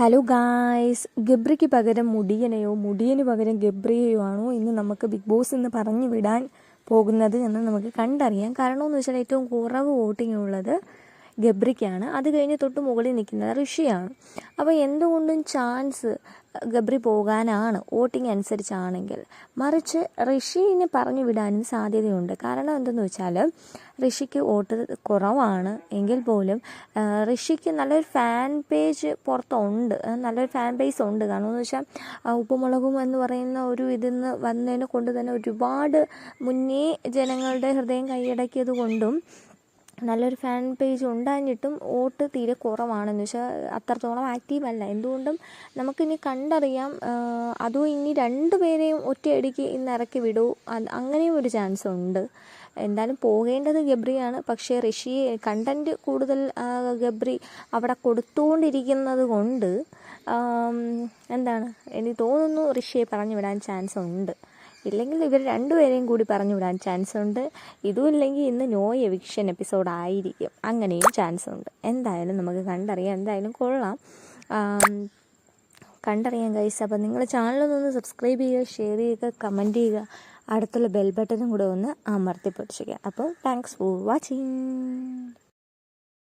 Hello guys ഗബ്രിക്ക് പകരം മുടിയനെയോ മുടിയന് പകരം ഗബ്രിയെയോ ആണോ ഇന്ന് നമുക്ക് ബിഗ് ബോസ് എന്ന് പറഞ്ഞു വിടാൻ പോകുന്നത് എന്ന് നമുക്ക് കണ്ടറിയാം. കാരണം എന്ന് വെച്ചാൽ ഏറ്റവും കുറവ് വോട്ടിംഗ് ഉള്ളത് ഗബ്രിക്കാണ് അത് കഴിഞ്ഞ് തൊട്ട് മുകളിൽ നിൽക്കുന്നത് ഋഷിയാണ്. അപ്പോൾ എന്തുകൊണ്ടും ചാൻസ് ഗബ്രി പോകാനാണ് വോട്ടിംഗ് അനുസരിച്ചാണെങ്കിൽ. മറിച്ച് ഋഷിനെ പറഞ്ഞു വിടാനും സാധ്യതയുണ്ട്. കാരണം എന്തെന്ന് വെച്ചാൽ ഋഷിക്ക് വോട്ട് കുറവാണ്. എങ്കിൽ പോലും ഋഷിക്ക് നല്ലൊരു ഫാൻ പേജ് പുറത്തുണ്ട്. നല്ലൊരു ഫാൻ പേജ് ഉണ്ട്. കാരണം എന്ന് വെച്ചാൽ ഉപ്പുമുളകും എന്ന് പറയുന്ന ഒരു ഇതിൽ നിന്ന് വന്നതിനെ കൊണ്ട് തന്നെ ഒരുപാട് മുന്നേ ജനങ്ങളുടെ ഹൃദയം കൈയടക്കിയത് കൊണ്ടും നല്ലൊരു ഫാൻ പേജ് ഉണ്ടാഞ്ഞിട്ടും വോട്ട് തീരെ കുറവാണെന്ന് വെച്ചാൽ അത്രത്തോളം ആക്റ്റീവ് അല്ല. എന്തുകൊണ്ടും നമുക്കിനി കണ്ടറിയാം അതോ ഇനി രണ്ട് പേരെയും ഒറ്റയടിക്ക് ഇന്ന് ഇറക്കി വിടൂ. അങ്ങനെയും ഒരു ചാൻസ് ഉണ്ട്. എന്തായാലും പോകേണ്ടത് ഗബ്രിയാണ്. പക്ഷേ ഋഷിയെ കണ്ടന്റ് കൂടുതൽ ഗബ്രി അവിടെ കൊടുത്തുകൊണ്ടിരിക്കുന്നത് കൊണ്ട് എന്താണ് എനിക്ക് തോന്നുന്നു ഋഷിയെ പറഞ്ഞു വിടാൻ ചാൻസ് ഉണ്ട്. ഇല്ലെങ്കിൽ ഇവർ രണ്ടുപേരെയും കൂടി പറഞ്ഞു വിടാൻ ചാൻസ് ഉണ്ട്. ഇതും ഇല്ലെങ്കിൽ ഇന്ന് നോ എവിക്ഷൻ എപ്പിസോഡ് ആയിരിക്കും. അങ്ങനെയും ചാൻസ് ഉണ്ട്. എന്തായാലും നമുക്ക് കണ്ടറിയാം. എന്തായാലും കൊള്ളാം. കണ്ടറിയാം ഗൈസ് അപ്പോൾ നിങ്ങൾ ചാനലൊന്ന് സബ്സ്ക്രൈബ് ചെയ്യുക ഷെയർ ചെയ്യുക കമന്റ് ചെയ്യുക. അടുത്തുള്ള ബെൽ ബട്ടനും കൂടെ ഒന്ന് അമർത്തി പിടിച്ചിരിക്കുക അപ്പോൾ താങ്ക്സ് ഫോർ വാച്ചിങ്